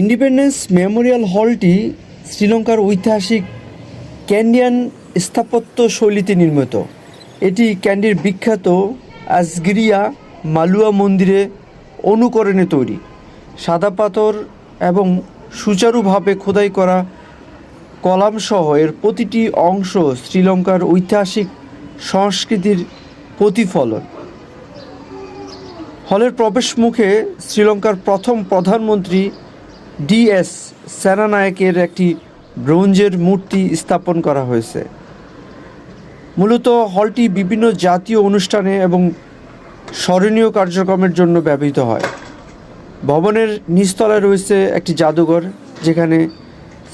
Independence Memorial হলটি শ্রীলঙ্কার ঐতিহাসিক ক্যান্ডিয়ান স্থাপত্য শৈলীতে নির্মিত। এটি ক্যান্ডির বিখ্যাত আজগিরিয়া মালুয়া মন্দিরে অনুকরণে তৈরি। সাদা পাথর এবং সুচারুভাবে খোদাই করা কলামসহ এর প্রতিটি অংশ শ্রীলঙ্কার ঐতিহাসিক সংস্কৃতির প্রতিফলন। হলের প্রবেশ মুখে শ্রীলঙ্কার প্রথম প্রধানমন্ত্রী ডিএস সেনানায়কের একটি ব্রোঞ্জের মূর্তি স্থাপন করা হয়েছে। মূলত হলটি বিভিন্ন জাতীয় অনুষ্ঠানে এবং স্মরণীয় কার্যক্রমের জন্য ব্যবহৃত হয়। ভবনের নিচতলায় রয়েছে একটি জাদুঘর, যেখানে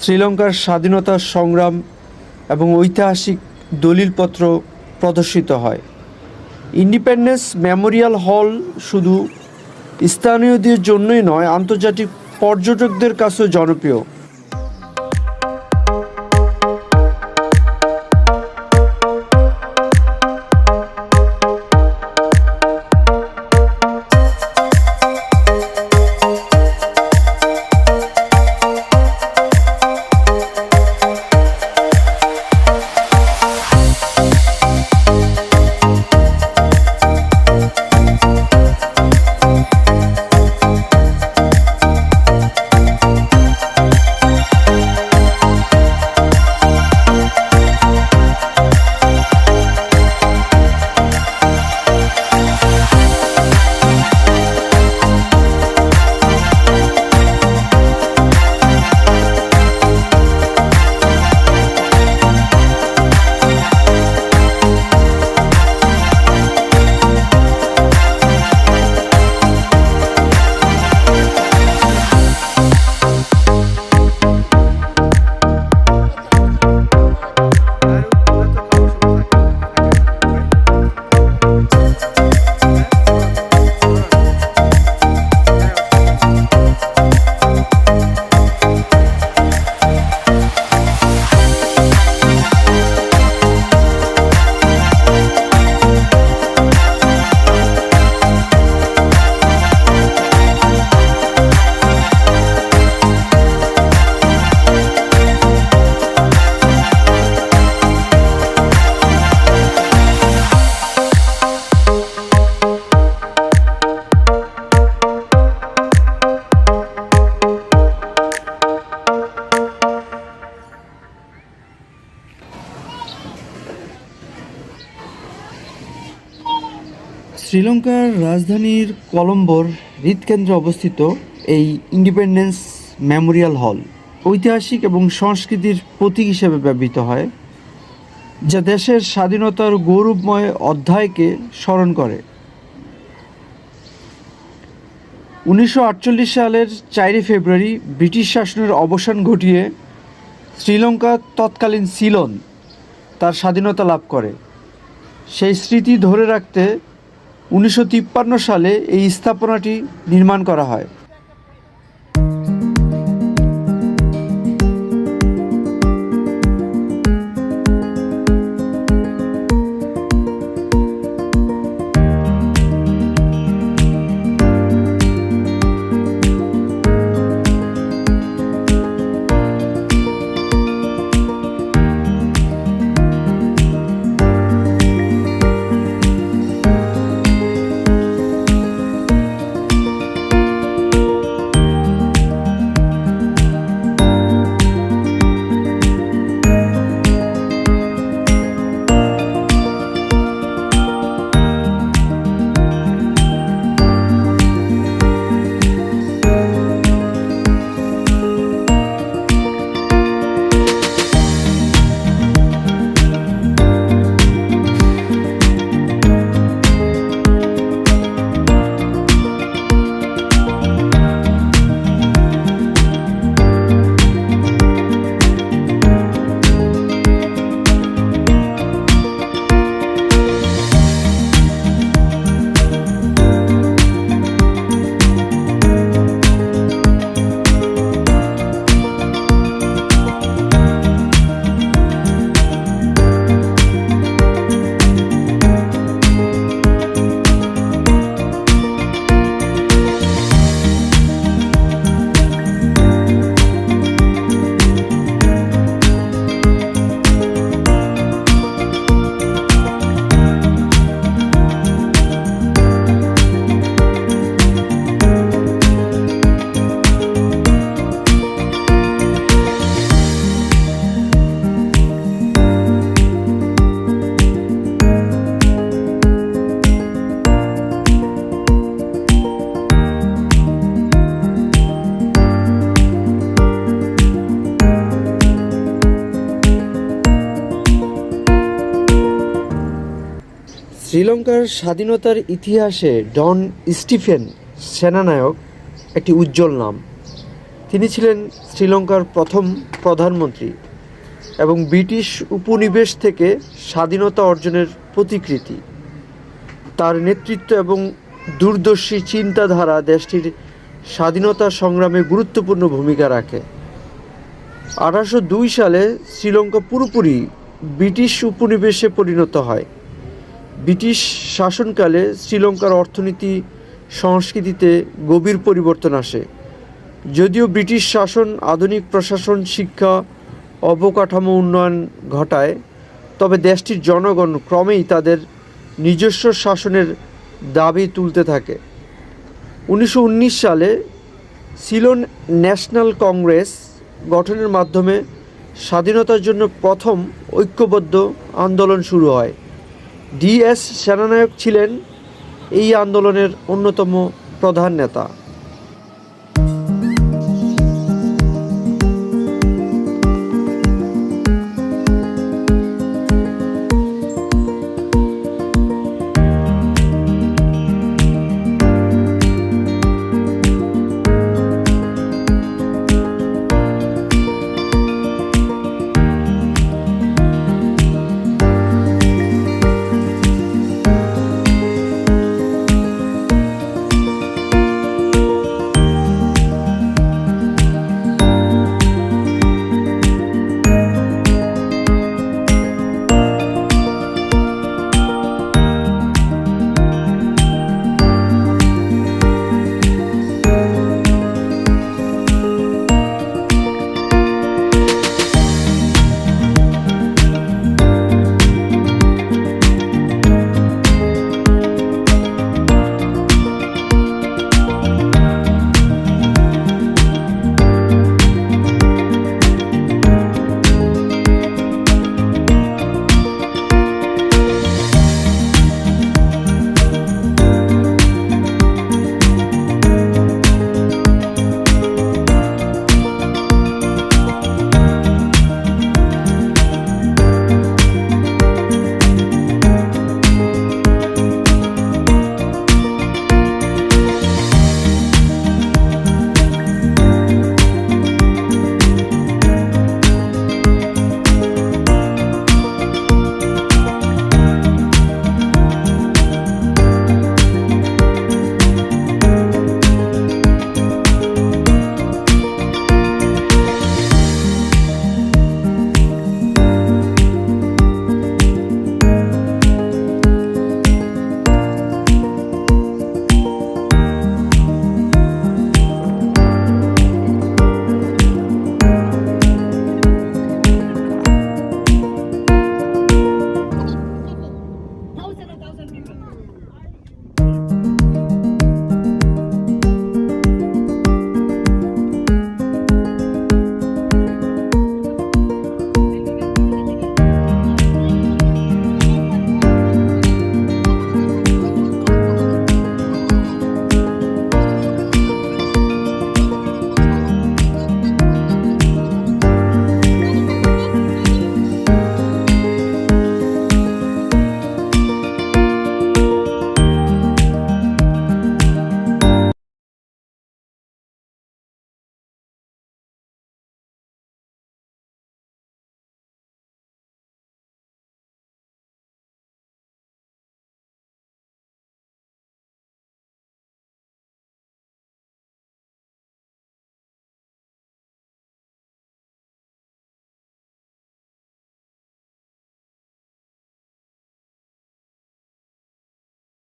শ্রীলঙ্কার স্বাধীনতা সংগ্রাম এবং ঐতিহাসিক দলিলপত্র প্রদর্শিত হয়। ইন্ডিপেন্ডেন্স মেমোরিয়াল হল শুধু স্থানীয়দের জন্যই নয়, আন্তর্জাতিক পর্যটকদের কাছে জনপ্রিয়। শ্রীলঙ্কার রাজধানীর কলম্বোর হৃদকেন্দ্রে অবস্থিত এই ইন্ডিপেন্ডেন্স মেমোরিয়াল হল ঐতিহাসিক এবং সংস্কৃতির প্রতীক হিসেবে ব্যবহৃত হয়, যা দেশের স্বাধীনতার গৌরবময় অধ্যায়কে স্মরণ করে। উনিশশো আটচল্লিশ সালের চারই ফেব্রুয়ারি ব্রিটিশ শাসনের অবসান ঘটিয়ে শ্রীলঙ্কা তৎকালীন সিলন তার স্বাধীনতা লাভ করে। সেই স্মৃতি ধরে রাখতে উনিশশো তিপ্পান্ন সালে এই স্থাপনাটি নির্মাণ করা হয়। শ্রীলঙ্কার স্বাধীনতার ইতিহাসে ডন স্টিফেন সেনানায়ক একটি উজ্জ্বল নাম। তিনি ছিলেন শ্রীলঙ্কার প্রথম প্রধানমন্ত্রী এবং ব্রিটিশ উপনিবেশ থেকে স্বাধীনতা অর্জনের প্রতিকৃতি। তার নেতৃত্ব এবং দূরদর্শী চিন্তাধারা দেশটির স্বাধীনতা সংগ্রামে গুরুত্বপূর্ণ ভূমিকা রাখে। আঠারোশো দুই সালে শ্রীলঙ্কা পুরোপুরি ব্রিটিশ উপনিবেশে পরিণত হয়। ব্রিটিশ শাসনকালে শ্রীলঙ্কার অর্থনীতি সংস্কৃতিতে গভীর পরিবর্তন আসে। যদিও ব্রিটিশ শাসন, আধুনিক প্রশাসন, শিক্ষা, অবকাঠামো উন্নয়ন ঘটায়, তবে দেশটির জনগণ ক্রমেই তাদের নিজস্ব শাসনের দাবি তুলতে থাকে। উনিশশো উনিশ সালে সিলন ন্যাশনাল কংগ্রেস গঠনের মাধ্যমে স্বাধীনতার জন্য প্রথম ঐক্যবদ্ধ আন্দোলন শুরু হয়। ডিএস সেনানায়ক ছিলেন এই আন্দোলনের অন্যতম প্রধান নেতা।